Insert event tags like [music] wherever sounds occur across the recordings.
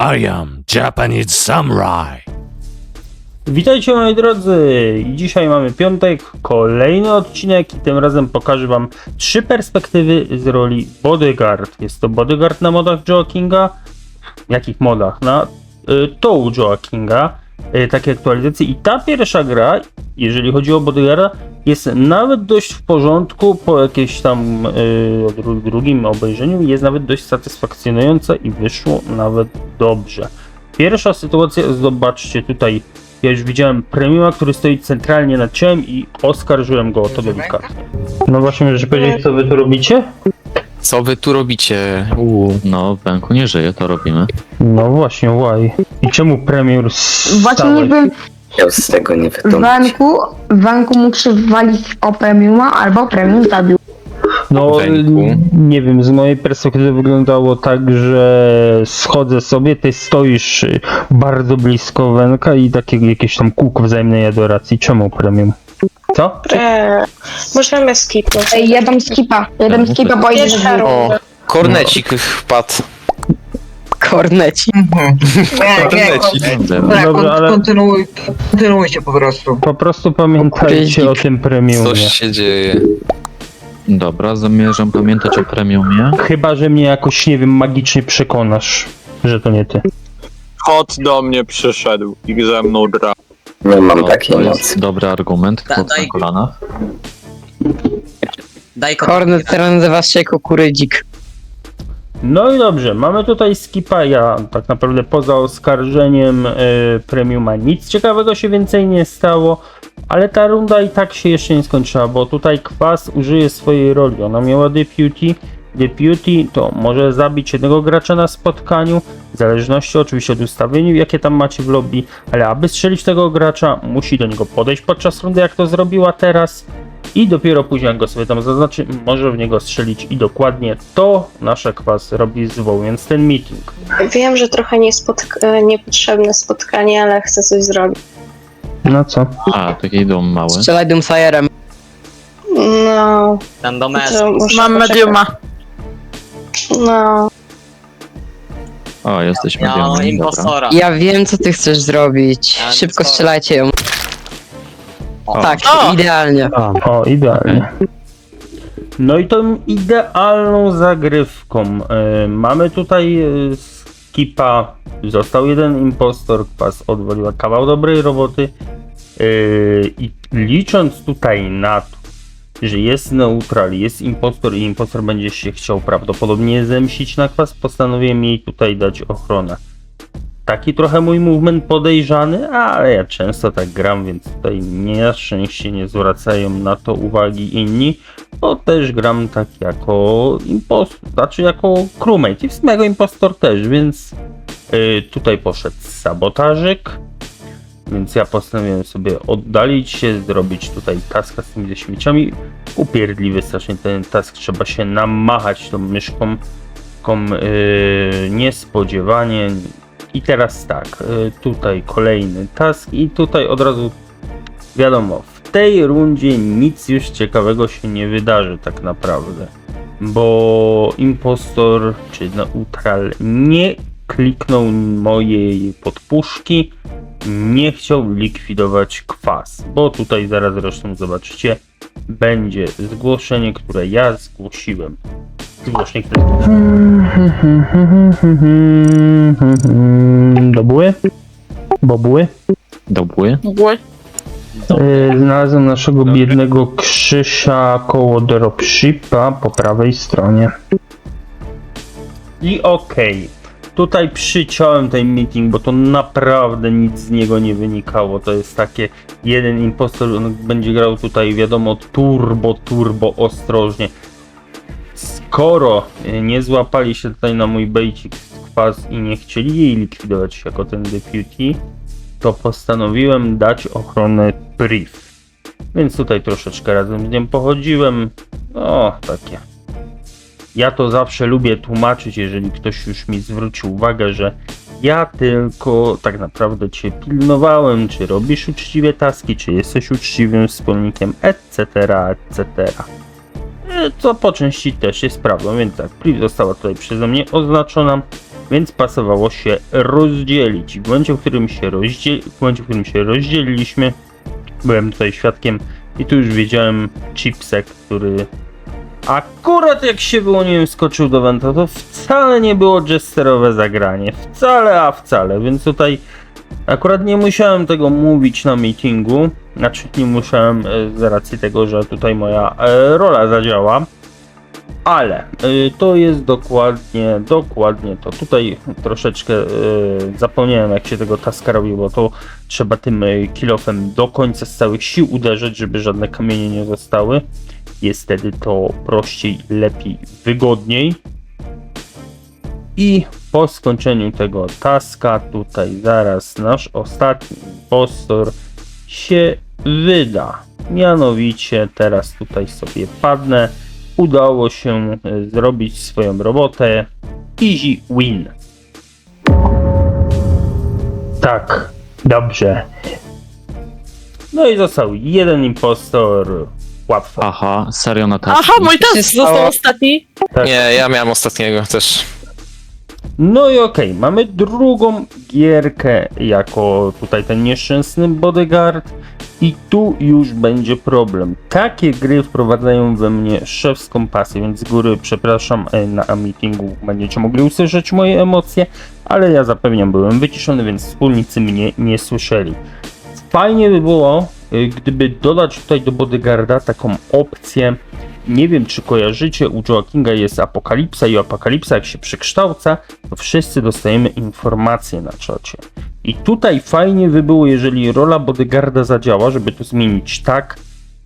I am Japanese Samurai. Witajcie moi drodzy! Dzisiaj mamy piątek, kolejny odcinek i tym razem pokażę wam trzy perspektywy z roli Bodyguard. Jest to Bodyguard na modach Joe Kinga. Jakich modach? Na y, Joe Kinga. Y, takie aktualizacje. I ta pierwsza gra, jeżeli chodzi o Bodyguarda, jest nawet dość w porządku po jakimś tam dru- drugim obejrzeniu. Jest nawet dość satysfakcjonująca i wyszło nawet dobrze. Pierwsza sytuacja, zobaczcie tutaj ja już widziałem premiuma, który stoi centralnie nad ciałem i oskarżyłem go o to delikatnie. No właśnie, możesz powiedzieć, co wy tu robicie? Co wy tu robicie? Uuu, No, Pęku nie żyje, to robimy. No właśnie, why? I czemu premier Właśnie stałeś? niby Chciał z tego nie w wytłumaczyć. banku, w banku mógł się wywalić o premiuma albo premium zabił. No, Węku. nie wiem, z mojej perspektywy wyglądało tak, że schodzę sobie, ty stoisz y, bardzo blisko Wenka i takie jakieś tam kółko wzajemnej adoracji. Czemu premium? Co? Eee, możemy skipnąć. Ej, ja dam skipa, ja dam skipa, bo idę Pierwsza do o, runda. kornecik wpadł. Korneci. Kornecik. Dobra, kon- ale- kontynuuj, kontynuujcie po prostu. Po prostu pamiętajcie o tym premiumie. Coś się dzieje. Dobra, zamierzam pamiętać o premiumie. Chyba, że mnie jakoś, nie wiem, magicznie przekonasz, że to nie ty. Kot do mnie przyszedł i ze mną gra. Nie mam To, takiej to mocy. jest dobry argument, na kolanach. Daj Kornet teraz nazywa się kukurydzik. No i dobrze, mamy tutaj skipa. Ja tak naprawdę poza oskarżeniem y, premiuma nic ciekawego się więcej nie stało, ale ta runda i tak się jeszcze nie skończyła, bo tutaj kwas użyje swojej roli. Ona miała deputy. Deputy to może zabić jednego gracza na spotkaniu, w zależności oczywiście od ustawień, jakie tam macie w lobby, ale aby strzelić tego gracza, musi do niego podejść podczas rundy, jak to zrobiła teraz. I dopiero później, jak go sobie tam zaznaczy, może w niego strzelić. I dokładnie to nasza kwas robi zwołując ten meeting. Wiem, że trochę niespotk- e, niepotrzebne spotkanie, ale chcę coś zrobić. No co? A, taki dom mały. Strzelaj Doomsayerem. No, Ten do to muszę Mam poczekać. mediuma. No, O, jesteśmy diamami, dobra. impostora. Ja wiem, co ty chcesz zrobić. Ja Szybko co? strzelajcie ją. O, Tak, O! idealnie. O, idealnie. No i tą idealną zagrywką. e, mamy tutaj e, skipa. Został jeden impostor, kwas odwaliła kawał dobrej roboty. E, I licząc tutaj na to, że jest neutral, jest impostor i impostor będzie się chciał prawdopodobnie zemścić na kwas, postanowiłem jej tutaj dać ochronę. Taki trochę mój movement podejrzany, ale ja często tak gram, więc tutaj na szczęście nie zwracają na to uwagi inni, bo też gram tak jako impostor, znaczy jako crewmate i w sumie jako impostor też, więc y, tutaj poszedł sabotażyk, więc ja postanowiłem sobie oddalić się, zrobić tutaj taska z tymi śmieciami. Upierdliwy strasznie ten task, trzeba się namachać tą myszką, taką yy, niespodziewanie. I teraz tak, y, tutaj kolejny task i tutaj od razu wiadomo, w tej rundzie nic już ciekawego się nie wydarzy tak naprawdę, bo impostor czy neutral nie kliknął mojej podpuszki, nie chciał likwidować kwas, bo tutaj zaraz zresztą zobaczycie, będzie zgłoszenie, które ja zgłosiłem. Zgłoszenie, które Dobły? Bobły? Dobły? Yy, Znalazłem naszego biednego Krzysia koło dropshipa po prawej stronie. I okej. Tutaj przyciąłem ten meeting, bo to naprawdę nic z niego nie wynikało. To jest takie jeden impostor, on będzie grał tutaj wiadomo turbo, turbo ostrożnie. Skoro y, nie złapali się tutaj na mój bejcik z kwas i nie chcieli jej likwidować jako ten deputy, to postanowiłem dać ochronę brief. Więc tutaj troszeczkę razem z nią pochodziłem. No, takie. Ja to zawsze lubię tłumaczyć, jeżeli ktoś już mi zwrócił uwagę, że ja tylko tak naprawdę cię pilnowałem, czy robisz uczciwie taski, czy jesteś uczciwym wspólnikiem, etc., etc. Co po części też jest prawdą, więc tak, brief została tutaj przeze mnie oznaczona. więc pasowało się rozdzielić. W momencie, w którym się, rozdziel... w momencie, w którym się rozdzieliliśmy, byłem tutaj świadkiem i tu już wiedziałem chipsek, który akurat jak się wyłoniłem, skoczył do Venta, to wcale nie było jesterowe zagranie. Wcale, a wcale, więc tutaj akurat nie musiałem tego mówić na meetingu. Znaczy nie musiałem e, z racji tego, że tutaj moja e, rola zadziała. Ale y, to jest dokładnie, dokładnie to. Tutaj troszeczkę zapomniałem jak się tego taska robi, bo to trzeba tym kilofem do końca z całych sił uderzyć, żeby żadne kamienie nie zostały. Jest wtedy to prościej, lepiej, wygodniej. I po skończeniu tego taska, tutaj zaraz nasz ostatni impostor się wyda. Mianowicie teraz tutaj sobie padnę udało się e, zrobić swoją robotę. Easy win. Tak, dobrze. No i został jeden impostor. Łatwo. Aha, serio na taski. Aha, mój stało? został ostatni. Tak. Nie, ja miałem ostatniego też. No i okej, mamy drugą gierkę jako tutaj ten nieszczęsny bodyguard i tu już będzie problem. Takie gry wprowadzają we mnie szewską pasję, więc z góry przepraszam, e, na meetingu będziecie mogli usłyszeć moje emocje, ale ja zapewniam, byłem wyciszony, więc wspólnicy mnie nie słyszeli. Fajnie by było, y, gdyby dodać tutaj do bodyguarda taką opcję, nie wiem, czy kojarzycie, u Joe Kinga jest Apokalipsa i Apokalipsa jak się przekształca, to wszyscy dostajemy informacje na czacie. I tutaj fajnie by było, jeżeli rola bodyguarda zadziała, żeby to zmienić tak,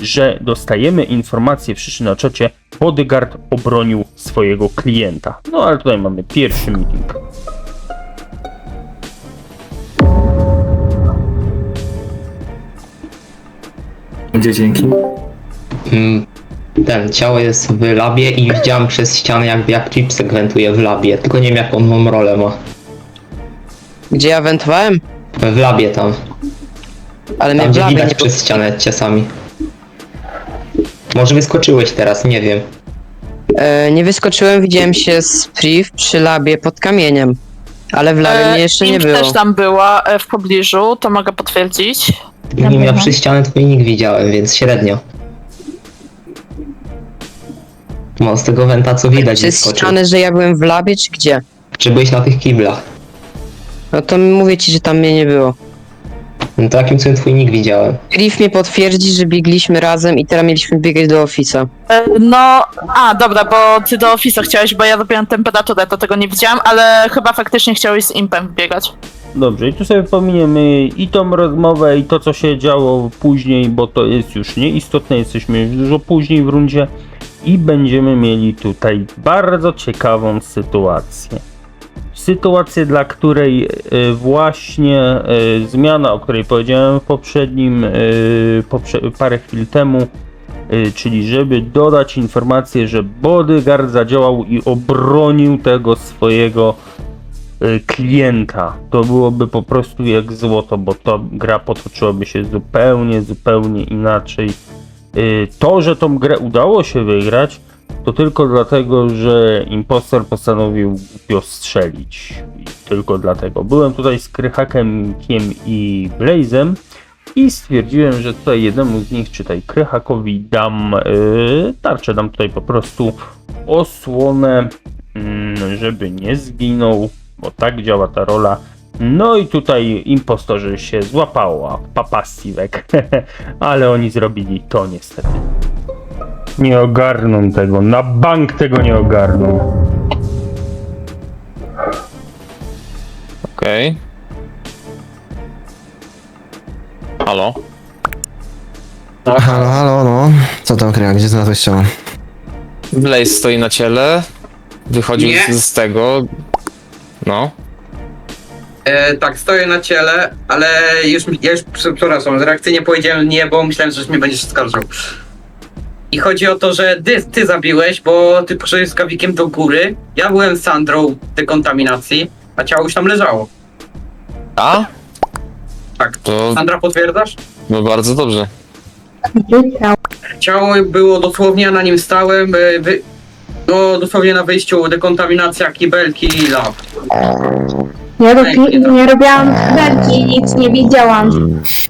że dostajemy informacje wszyscy na czacie, bodyguard obronił swojego klienta. No ale tutaj mamy pierwszy meeting. Gdzie dzięki? Mm, Ten, ciało jest w labie i widziałem przez ścianę jakby jak chipsek wentuje w labie, tylko nie wiem jaką tą rolę ma. Gdzie ja wentowałem? W labie tam, Ale mnie tam w gdzie labie widać nie przez ścianę czasami. Może wyskoczyłeś teraz, nie wiem. e, Nie wyskoczyłem, widziałem się z Priv przy labie pod kamieniem. Ale w labie E, mnie jeszcze nie Imp było. też tam była e, w pobliżu, to mogę potwierdzić. Nie Dobra. ja przez ścianę twój nick widziałem, więc średnio. No z tego wenta co widać Przez wyskoczył. ścianę, że ja byłem w labie, czy gdzie? Czy byłeś na tych kiblach? No to mówię ci, że tam mnie nie było. No to jakim cudem twój nick widziałem? Priv mnie potwierdzi, że biegliśmy razem i teraz mieliśmy biegać do Office'a. E, No, a dobra, bo ty do Office'a chciałeś, bo ja robiłam temperaturę, to tego nie widziałam, ale chyba faktycznie chciałeś z Impem biegać. Dobrze, i tu sobie pominiemy i tą rozmowę, i to, co się działo później, bo to jest już nieistotne, jesteśmy już dużo później w rundzie i będziemy mieli tutaj bardzo ciekawą sytuację. Sytuację, dla której y, właśnie y, zmiana, o której powiedziałem w poprzednim, poprze- parę chwil temu, czyli żeby dodać informację, że bodyguard zadziałał i obronił tego swojego klienta. To byłoby po prostu jak złoto, bo to gra potoczyłaby się zupełnie, zupełnie inaczej. Y, To, że tą grę udało się wygrać, to tylko dlatego, że impostor postanowił głupio strzelić. Tylko dlatego. Byłem tutaj z Krychakiem Kiem i Blazem i stwierdziłem, że tutaj jednemu z nich, czytaj Krychakowi, dam yy, tarczę, dam tutaj po prostu osłonę, mm, żeby nie zginął, bo tak działa ta rola. No i tutaj impostorzy się złapała papasywek, [laughs] ale oni zrobili to niestety. Nie ogarną tego, na bank tego nie ogarną. Okej. Halo? Halo, halo, no. Co tam kryja? Gdzie znalazłeś ciało? Blaze stoi na ciele. Wychodził Nie. z, z tego. No. E, tak, stoję na ciele, ale już, ja już, przepraszam, reakcyjnie powiedziałem nie, bo myślałem, że mnie będziesz skarżył. I chodzi o to, że ty, ty zabiłeś, bo ty poszedłeś z kawikiem do góry, ja byłem z Sandrą w dekontaminacji, a ciało już tam leżało. A? Tak. To Sandra, potwierdzasz? no bardzo dobrze. Ciało? Ciało było dosłownie, ja na nim stałem, e, wy... No, dosłownie na wyjściu dekontaminacja, kibelki i lab. Ja robi- nie robiłam belki, nic nie widziałam.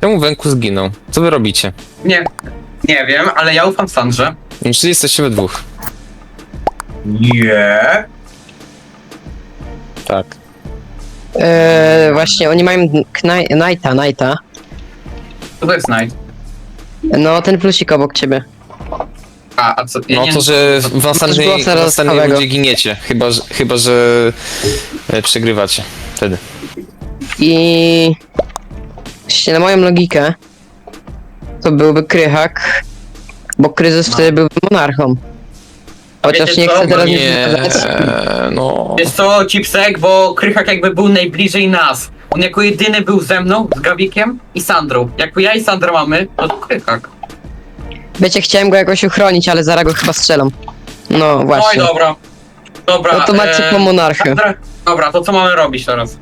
Czemu Wenku zginął? Co wy robicie? Nie, nie wiem, ale ja ufam Sandrze. Czyli jesteście we dwóch. Nie. Tak. E, właśnie, oni mają Kni- Knighta, Knighta. To jest Night. No, ten plusik obok ciebie. A, a co? Ja No nie, to, że w następnej, było w teraz następnej rundzie giniecie. Chyba, że, chyba, że e, przegrywacie. Wtedy. I... Właśnie na moją logikę to byłby Krychak, bo Kryzys wtedy był monarchą. Chociaż wiecie nie co? chcę teraz nic Nie, zgadzać. no... Wiesz co, Cipsek, bo Krychak jakby był najbliżej nas. On jako jedyny był ze mną, z Gawikiem i Sandrą. Jak ja i Sandra mamy, to Krychak. Wiecie, chciałem go jakoś uchronić, ale zaraz go chyba strzelam. No Oj, właśnie. dobra. Dobra, No to macie e, po monarchę. Sandra, dobra, to co mamy robić teraz?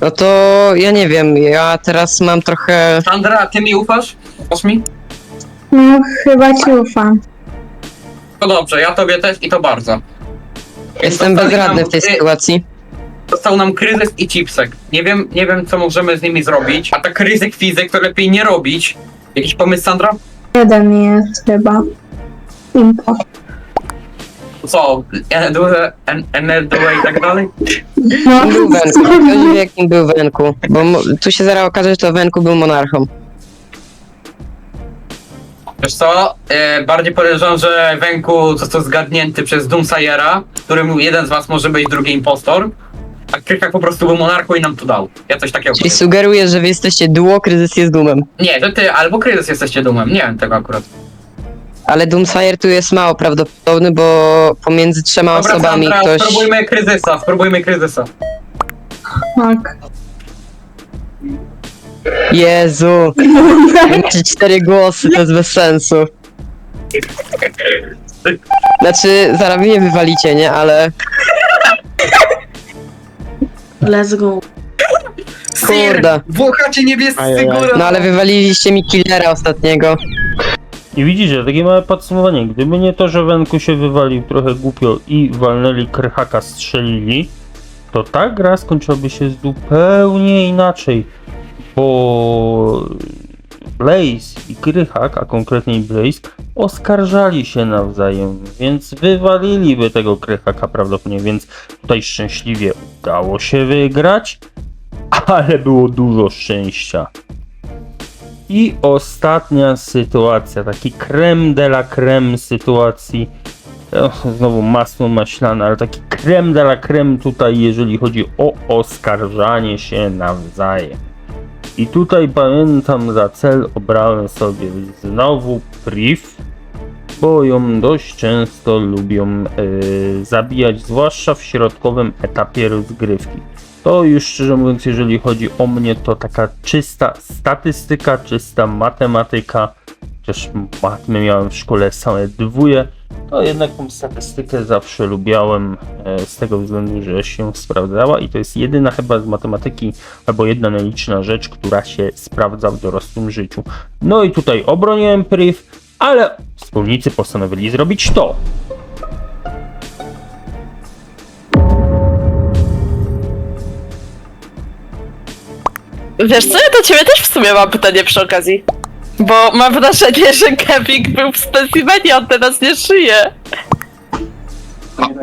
No to ja nie wiem, ja teraz mam trochę... Sandra, ty mi ufasz? Ufasz mi? No, chyba ci ufam. To dobrze, ja tobie też i to bardzo. Jestem zostali bezradny nam- w tej y, sytuacji. Został nam kryzys i chipsek. Nie wiem, nie wiem co możemy z nimi zrobić. A tak ryzyk fizyk to lepiej nie robić. Jakiś pomysł, Sandra? Jeden jest chyba. Impo. Co? Enerdue, en, Enerdue i tak dalej? No, Był Wenku. Ktoś wie, jakim był Wenku. Bo mo- tu się zaraz okaże, że to Wenku był monarchą. Wiesz co? E, bardziej podejrzewam, że Wenku został zgadnięty przez Doomsayera, którym jeden z was może być drugi impostor. A Krykak po prostu był monarchą i nam to dał. Ja coś takiego Czyli powiem. sugeruję, że wy jesteście duo, kryzys jest dumem. Nie, to ty albo kryzys jesteście dumem. Nie wiem tego akurat. Ale Doomsayer tu jest mało prawdopodobny, bo pomiędzy trzema Dobra, osobami Sandra, ktoś... spróbujmy kryzysa, spróbujmy kryzysa. tak. Jezu! Macie cztery głosy, to jest bez sensu. Znaczy, zaraz mnie wywalicie, nie? Ale Let's go. Kurde. Włochacie niebiescy góra! No ale wywaliliście mi killera ostatniego. I widzicie, takie małe podsumowanie. Gdyby nie to, że Wenku się wywalił trochę głupio i walnęli Krychaka, strzelili, to ta gra skończyłaby się zupełnie inaczej. Bo Blaze i Krychak, a konkretniej Blaze, oskarżali się nawzajem, więc wywaliliby tego Krychaka prawdopodobnie, więc tutaj szczęśliwie udało się wygrać, ale było dużo szczęścia. I ostatnia sytuacja, taki creme de la creme sytuacji. Och, znowu masło maślane, ale taki creme de la creme tutaj, jeżeli chodzi o oskarżanie się nawzajem. I tutaj pamiętam za cel obrałem sobie znowu priv, bo ją dość często lubią yy, zabijać, zwłaszcza w środkowym etapie rozgrywki. To już szczerze mówiąc, jeżeli chodzi o mnie, to taka czysta statystyka, czysta matematyka. Chociaż matmy miałem w szkole same dwóje, to jednak tą statystykę zawsze lubiałem e, z tego względu, że się sprawdzała i to jest jedyna chyba z matematyki, albo jedna nieliczna rzecz, która się sprawdza w dorosłym życiu. No i tutaj obroniłem priv, ale wspólnicy postanowili zrobić to. Wiesz co, ja do ciebie też w sumie mam pytanie przy okazji. Bo mam wrażenie, że Kevin był w specimenie, on teraz nie żyje.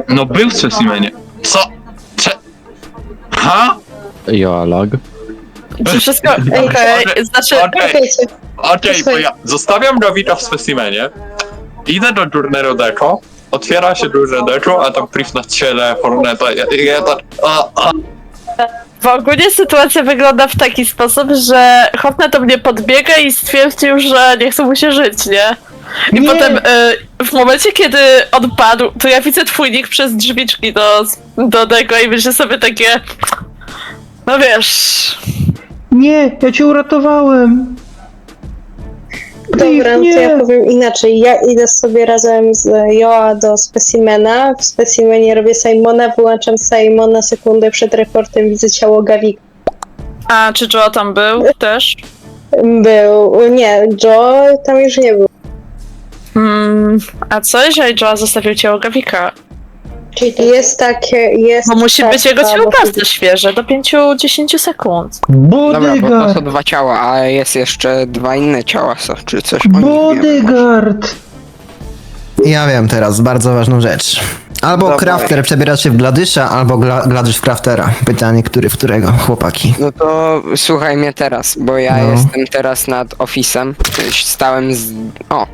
No był w specimenie. Co? Cze... Ha? Joalag. Czy wszystko okej? Znaczy, Okej, okej, bo ja zostawiam Dawida w specimenie, idę do durnego deko, otwiera się duże deko, a tam priv na ciele, Horneta, ja, ja tak... A, a. w ogóle sytuacja wygląda w taki sposób, że Hotnet do mnie podbiega i stwierdził, że nie chce mu się żyć, nie? I potem y, w momencie, kiedy on padł, to ja widzę twój nick przez drzwiczki do, do tego i myślę sobie takie... No wiesz... Nie, ja cię uratowałem. Dobra, no to ja powiem inaczej. Ja idę sobie razem z Joa do specimena. W specimenie robię Simona, wyłączam Simona sekundę przed reportem, widzę ciało Gawika. A, czy Joe tam był też? Był. Nie, Joe tam już nie był. Hmm, a co jeżeli Joe zostawił ciało Gawika? Czyli jest takie, jest Bo musi być jego ciało bardzo świeże, do 5-10 sekund. Bodyguard! Dobra, bo to są dwa ciała, a jest jeszcze dwa inne ciała, czy coś o nich wiemy. Bodyguard! Ja wiem teraz bardzo ważną rzecz. Albo Dawaj. crafter przebiera się w gladysza, albo gla, gladysz w craftera. Pytanie, który w którego, chłopaki. No to słuchaj mnie teraz, bo ja No. jestem teraz nad ofisem. Stałem z... O,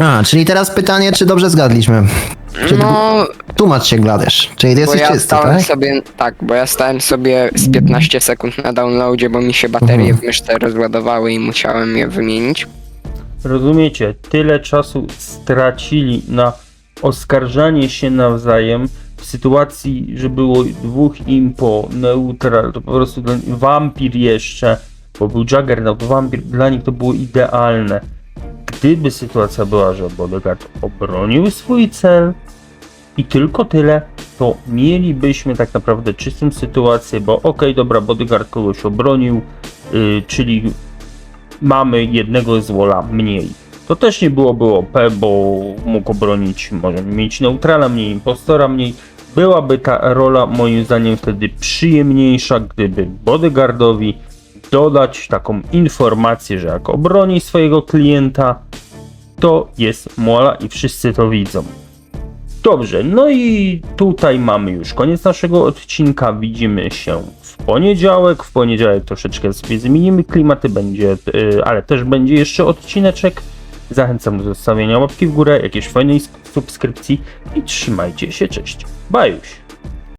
A, czyli teraz pytanie, czy dobrze zgadliśmy. Czy no, Tłumacz się gladysz. Czyli ty bo jesteś ja czysty, stałem tak? sobie, tak, bo ja stałem sobie z 15 sekund na downloadzie, bo mi się baterie Mhm. w myszce rozładowały i musiałem je wymienić. Rozumiecie, tyle czasu stracili na oskarżanie się nawzajem w sytuacji, że było dwóch impo, neutral, to po prostu dla, wampir jeszcze, bo był Juggernaut, wampir, dla nich to było idealne. Gdyby sytuacja była, że Bodyguard obronił swój cel i tylko tyle, to mielibyśmy tak naprawdę czystą sytuację, bo okej, dobra, Bodyguard kogoś obronił, yy, czyli mamy jednego złola mniej. To też nie byłoby OP, bo mógł obronić, może mieć neutrala mniej, impostora mniej. Byłaby ta rola moim zdaniem wtedy przyjemniejsza, gdyby bodyguardowi dodać taką informację, że jak obroni swojego klienta, to jest mola i wszyscy to widzą. Dobrze, no i tutaj mamy już koniec naszego odcinka. Widzimy się w poniedziałek. W poniedziałek troszeczkę sobie zmienimy klimaty, będzie, yy, ale też będzie jeszcze odcineczek. Zachęcam do zostawienia łapki w górę, jakiejś fajnej subskrypcji i trzymajcie się, cześć. Bajuś.